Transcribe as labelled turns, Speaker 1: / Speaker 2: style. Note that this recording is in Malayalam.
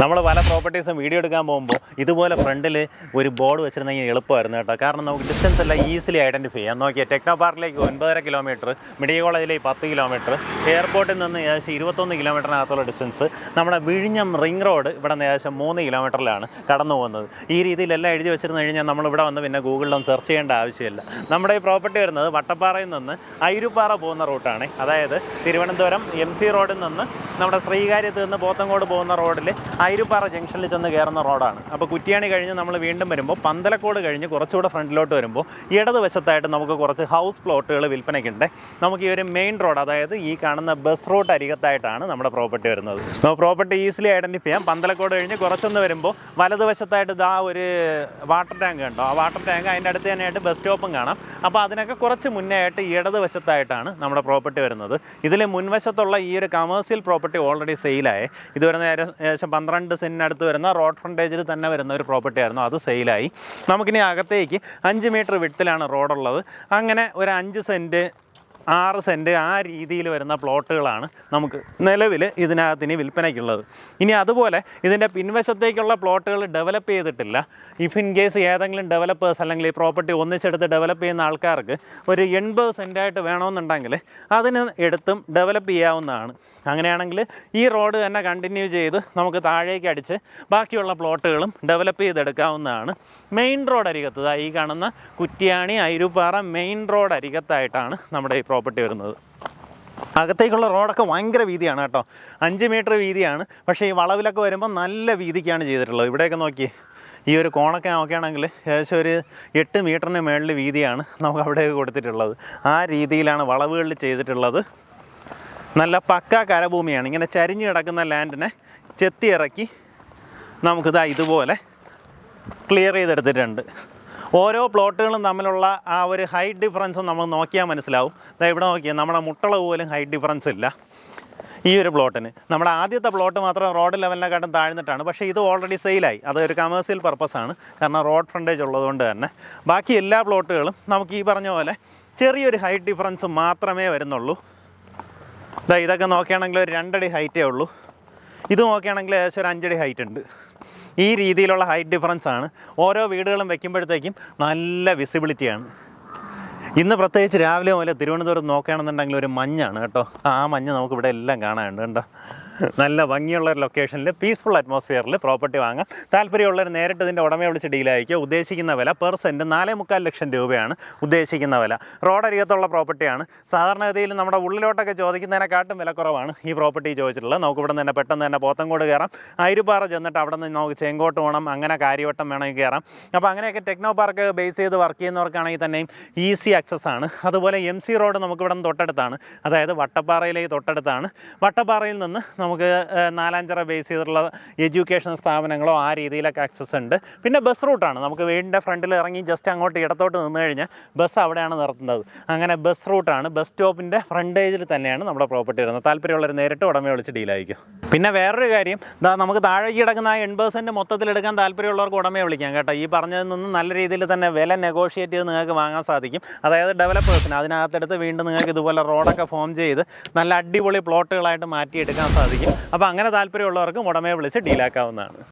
Speaker 1: നമ്മൾ പല പ്രോപ്പർട്ടീസും വീഡിയോ എടുക്കാൻ പോകുമ്പോൾ ഇതുപോലെ ഫ്രണ്ടിൽ ഒരു ബോർഡ് വെച്ചിരുന്നെങ്കിൽ എളുപ്പമായിരുന്നു കേട്ടോ. കാരണം നമുക്ക് ഡിസ്റ്റൻസ് എല്ലാം ഈസിലി ഐഡന്റിഫൈ ചെയ്യാം. നോക്കിയാൽ ടെക്നോ പാർക്കിലേക്ക് ഒൻപതര കിലോമീറ്റർ മെഡിക്കൽ കോളേജിലേക്ക് പത്ത് കിലോമീറ്റർ എയർപോർട്ടിൽ നിന്ന് ഏകദേശം ഇരുപത്തൊന്ന് കിലോമീറ്ററിനകത്തുള്ള ഡിസ്റ്റൻസ് നമ്മുടെ വിഴിഞ്ഞം റിംഗ് റോഡ് ഇവിടെ നിന്ന് ഏകദേശം മൂന്ന് കിലോമീറ്ററിലാണ് കടന്നു പോകുന്നത്. ഈ രീതിയിലെല്ലാം എഴുതി വെച്ചിരുന്നു കഴിഞ്ഞാൽ നമ്മൾ ഇവിടെ വന്ന് പിന്നെ ഗൂഗിളിലൊന്നും സെർച്ച് ചെയ്യേണ്ട ആവശ്യമില്ല. നമ്മുടെ ഈ പ്രോപ്പർട്ടി വരുന്നത് വട്ടപ്പാറയിൽ നിന്ന് അയിരുപ്പാറ പോകുന്ന റൂട്ടാണ് അതായത് തിരുവനന്തപുരം എം സി റോഡിൽ നിന്ന് നമ്മുടെ ശ്രീകാര്യത്ത് നിന്ന് പോത്തങ്കോട് പോകുന്ന റോഡിൽ അയിരുപ്പാറ ജംഗ്ഷനിൽ ചെന്ന് കയറുന്ന റോഡാണ്. അപ്പോൾ കുറ്റിയാണി കഴിഞ്ഞ് നമ്മൾ വീണ്ടും വരുമ്പോൾ പന്തലക്കോട് കഴിഞ്ഞ് കുറച്ചുകൂടെ ഫ്രണ്ടിലോട്ട് വരുമ്പോൾ ഇടതുവശത്തായിട്ട് നമുക്ക് കുറച്ച് ഹൗസ് പ്ലോട്ടുകൾ വിൽപ്പനയ്ക്കുണ്ട്. നമുക്ക് ഈ ഒരു മെയിൻ റോഡ് അതായത് ഈ കാണുന്ന ബസ് റൂട്ട് അരികത്തായിട്ടാണ് നമ്മുടെ പ്രോപ്പർട്ടി വരുന്നത്. നമുക്ക് പ്രോപ്പർട്ടി ഈസിലി ഐഡന്റിഫൈ ചെയ്യാം. പന്തലക്കോട് കഴിഞ്ഞ് കുറച്ചൊന്ന് വരുമ്പോൾ വലതുവശത്തായിട്ട് ഇതാ ഒരു വാട്ടർ ടാങ്ക് കണ്ടോ? ആ വാട്ടർ ടാങ്ക് അതിന്റെ അടുത്ത് തന്നെയായിട്ട് ബസ് സ്റ്റോപ്പും കാണാം. അപ്പോൾ അതിനൊക്കെ കുറച്ച് മുന്നേ ആയിട്ട് ഇടതുവശത്തായിട്ടാണ് നമ്മുടെ പ്രോപ്പർട്ടി വരുന്നത്. ഇതിൽ മുൻവശത്തുള്ള ഈ ഒരു കമേഴ്സ്യൽ പ്രോപ്പർട്ടി ഓൾറെഡി സെയിലായി. ഇത് വരുന്ന ഏകദേശം- ഏകദേശം പന്ത്രണ്ട് സെന്റിനടുത്ത് വരുന്ന റോഡ് ഫ്രണ്ടേജിൽ തന്നെ വരുന്ന ഒരു പ്രോപ്പർട്ടി ആയിരുന്നു. അത് സെയിലായി നമുക്കിനി അകത്തേക്ക് അഞ്ച് മീറ്റർ വിട്ടിലാണ് റോഡുള്ളത് അങ്ങനെ ഒരു അഞ്ച് സെന്റ് ആറ് സെന്റ് ആ രീതിയിൽ വരുന്ന പ്ലോട്ടുകളാണ് നമുക്ക് നിലവിൽ ഇതിനകത്ത് ഇനി വിൽപ്പനയ്ക്കുള്ളത്. ഇനി അതുപോലെ ഇതിന്റെ പിൻവശത്തേക്കുള്ള പ്ലോട്ടുകൾ ഡെവലപ്പ് ചെയ്തിട്ടില്ല. ഇഫ് ഇൻ കേസ് ഏതെങ്കിലും ഡെവലപ്പേഴ്സ് അല്ലെങ്കിൽ ഈ പ്രോപ്പർട്ടി ഒന്നിച്ചെടുത്ത് ഡെവലപ്പ് ചെയ്യുന്ന ആൾക്കാർക്ക് ഒരു എൺപത് സെന്റായിട്ട് വേണമെന്നുണ്ടെങ്കിൽ അതിന് എടുത്തും ഡെവലപ്പ് ചെയ്യാവുന്നതാണ്. അങ്ങനെയാണെങ്കിൽ ഈ റോഡ് തന്നെ കണ്ടിന്യൂ ചെയ്ത് നമുക്ക് താഴേക്ക് അടിച്ച് ബാക്കിയുള്ള പ്ലോട്ടുകളും ഡെവലപ്പ് ചെയ്തെടുക്കാവുന്നതാണ്. മെയിൻ റോഡ് അരികത്ത്. ഈ കാണുന്ന കുറ്റിയാണി അയിരുപ്പാറ മെയിൻ റോഡ് അരികത്തായിട്ടാണ് നമ്മുടെ ഈ പ്രോപ്പർട്ടി വരുന്നത്. അകത്തേക്കുള്ള റോഡൊക്കെ ഭയങ്കര വീതിയാണ് കേട്ടോ. അഞ്ച് മീറ്റർ വീതിയാണ്. പക്ഷേ ഈ വളവിലൊക്കെ വരുമ്പോൾ നല്ല വീതിക്കാണ് ചെയ്തിട്ടുള്ളത്. ഇവിടെയൊക്കെ നോക്കി. ഈ ഒരു കോണൊക്കെ നോക്കുകയാണെങ്കിൽ ഏകദേശം ഒരു എട്ട് മീറ്ററിന് മേളിൽ വീതിയാണ് നമുക്ക് അവിടെ കൊടുത്തിട്ടുള്ളത്. ആ രീതിയിലാണ് വളവുകളിൽ ചെയ്തിട്ടുള്ളത്. നല്ല പക്ക കരഭൂമിയാണ്. ഇങ്ങനെ ചരിഞ്ഞ് കിടക്കുന്ന ലാൻഡിനെ ചെത്തി ഇറക്കി നമുക്കിതാ ഇതുപോലെ ക്ലിയർ ചെയ്തെടുത്തിട്ടുണ്ട്. ഓരോ പ്ലോട്ടുകളും തമ്മിലുള്ള ആ ഒരു ഹൈറ്റ് ഡിഫറൻസ് നമ്മൾ നോക്കിയാൽ മനസ്സിലാവും. ഇവിടെ നോക്കിയാൽ നമ്മുടെ മുട്ടള പോലും ഹൈറ്റ് ഡിഫറൻസ് ഇല്ല. ഈ ഒരു പ്ലോട്ടിന്. നമ്മുടെ ആദ്യത്തെ പ്ലോട്ട് മാത്രം റോഡ് ലെവലിനെക്കാട്ടും താഴ്ന്നിട്ടാണ്. പക്ഷേ ഇത് ഓൾറെഡി സെയിലായി അത് ഒരു കമേഴ്സ്യൽ പർപ്പസാണ് കാരണം റോഡ് ഫ്രണ്ടേജ് ഉള്ളതുകൊണ്ട് തന്നെ. ബാക്കി എല്ലാ പ്ലോട്ടുകളും നമുക്ക് ഈ പറഞ്ഞ പോലെ ചെറിയൊരു ഹൈറ്റ് ഡിഫറൻസ് മാത്രമേ വരുന്നുള്ളൂ. ഇതാ ഇതൊക്കെ നോക്കുകയാണെങ്കിൽ ഒരു രണ്ടടി ഹൈറ്റേ ഉള്ളൂ. ഇത് നോക്കുകയാണെങ്കിൽ ഏകദേശം ഒരു അഞ്ചടി ഹൈറ്റ് ഉണ്ട്. ഈ രീതിയിലുള്ള ഹൈറ്റ് ഡിഫറൻസ് ആണ് ഓരോ വീടുകളും വെക്കുമ്പോഴത്തേക്കും നല്ല വിസിബിലിറ്റിയാണ് ഇന്ന് പ്രത്യേകിച്ച് രാവിലെ മുതൽ തിരുവനന്തപുരം നോക്കുകയാണെന്നുണ്ടെങ്കിൽ ഒരു മഞ്ഞാണ് കേട്ടോ. ആ മഞ്ഞ് നമുക്കിവിടെ എല്ലാം കാണാനുണ്ട് കേട്ടോ നല്ല ഭംഗിയുള്ള ഒരു ലൊക്കേഷനിൽ പീസ്ഫുൾ അറ്റ്മോസ്ഫിയറിൽ പ്രോപ്പർട്ടി വാങ്ങാം. താല്പര്യമുള്ളവർ നേരിട്ട് ഇതിന്റെ ഉടമയെ വിളിച്ച് ഡീലായിരിക്കും ഉദ്ദേശിക്കുന്ന വില പെർ സെന്റ് നാല് മുക്കാൽ ലക്ഷം രൂപയാണ് ഉദ്ദേശിക്കുന്ന വില. റോഡ് അരികത്തുള്ള പ്രോപ്പർട്ടിയാണ് സാധാരണഗതിയിൽ നമ്മുടെ ഉള്ളിലോട്ടൊക്കെ ചോദിക്കുന്നതിനെക്കാട്ടും വില കുറവാണ് ഈ പ്രോപ്പർട്ടി ചോദിച്ചിട്ടുള്ളത്. നമുക്ക് ഇവിടെ തന്നെ പെട്ടെന്ന് തന്നെ പോത്തങ്കോട് കയറാം. അയിരുപാറ ചെന്നിട്ട് അവിടെ നിന്ന് നമുക്ക് ചെങ്കോട്ട് പോകണം. അങ്ങനെ കാര്യവട്ടം വേണമെങ്കിൽ കയറാം. അപ്പോൾ അങ്ങനെയൊക്കെ ടെക്നോ പാർക്ക് ബേസ് ചെയ്ത് വർക്ക് ചെയ്യുന്നവർക്കാണെങ്കിൽ തന്നെയും ഈസി ആക്സസ് ആണ്. അതുപോലെ എം സി റോഡ് നമുക്ക് ഇവിടെ നിന്ന് തൊട്ടടുത്താണ്. അതായത് വട്ടപ്പാറയിലേക്ക് തൊട്ടടുത്താണ്. വട്ടപ്പാറയിൽ നിന്ന് നമുക്ക് ഏഹ്, നാലാഞ്ചിറ ബേസ് ചെയ്തിട്ടുള്ള എഡ്യൂക്കേഷൻ സ്ഥാപനങ്ങളോ ആ രീതിയിലൊക്കെ ആക്സസ് ഉണ്ട്. പിന്നെ ബസ് റൂട്ടാണ് നമുക്ക് വീടിന്റെ ഫ്രണ്ടിൽ ഇറങ്ങി ജസ്റ്റ് അങ്ങോട്ട് ഇടത്തോട്ട് നിന്ന് കഴിഞ്ഞാൽ ബസ് അവിടെയാണ് നിർത്തുന്നത്. അങ്ങനെ ബസ് റൂട്ടാണ് ബസ് സ്റ്റോപ്പിന്റെ ഫ്രണ്ടേജിൽ തന്നെയാണ് നമ്മുടെ പ്രോപ്പർട്ടി വരുന്നത്. താല്പര്യമുള്ളവർ നേരിട്ട് ഉടമയെ വിളിച്ച് ഡീലായിരിക്കും പിന്നെ വേറൊരു കാര്യം നമുക്ക് താഴേക്ക് കിടക്കുന്ന ആ എൺപത് സെന്റ് മൊത്തത്തിൽ എടുക്കാൻ താല്പര്യമുള്ളവർക്ക് ഉടമയെ വിളിക്കാം കേട്ടോ. ഈ പറഞ്ഞതിൽ നിന്ന് നല്ല രീതിയിൽ തന്നെ വില നെഗോഷിയേറ്റ് ചെയ്ത് നിങ്ങൾക്ക് വാങ്ങാൻ സാധിക്കും. അതായത് ഡെവലപ്പേഴ്സിന് അതിനകത്തെടുത്ത് വീണ്ടും നിങ്ങൾക്ക് ഇതുപോലെ റോഡൊക്കെ ഫോം ചെയ്ത് നല്ല അടിപൊളി പ്ലോട്ടുകളായിട്ട് മാറ്റിയെടുക്കാൻ സാധിക്കും അപ്പോൾ അങ്ങനെ താല്പര്യമുള്ളവർക്കും ഉടമയെ വിളിച്ച് ഡീലാക്കാവുന്നതാണ്.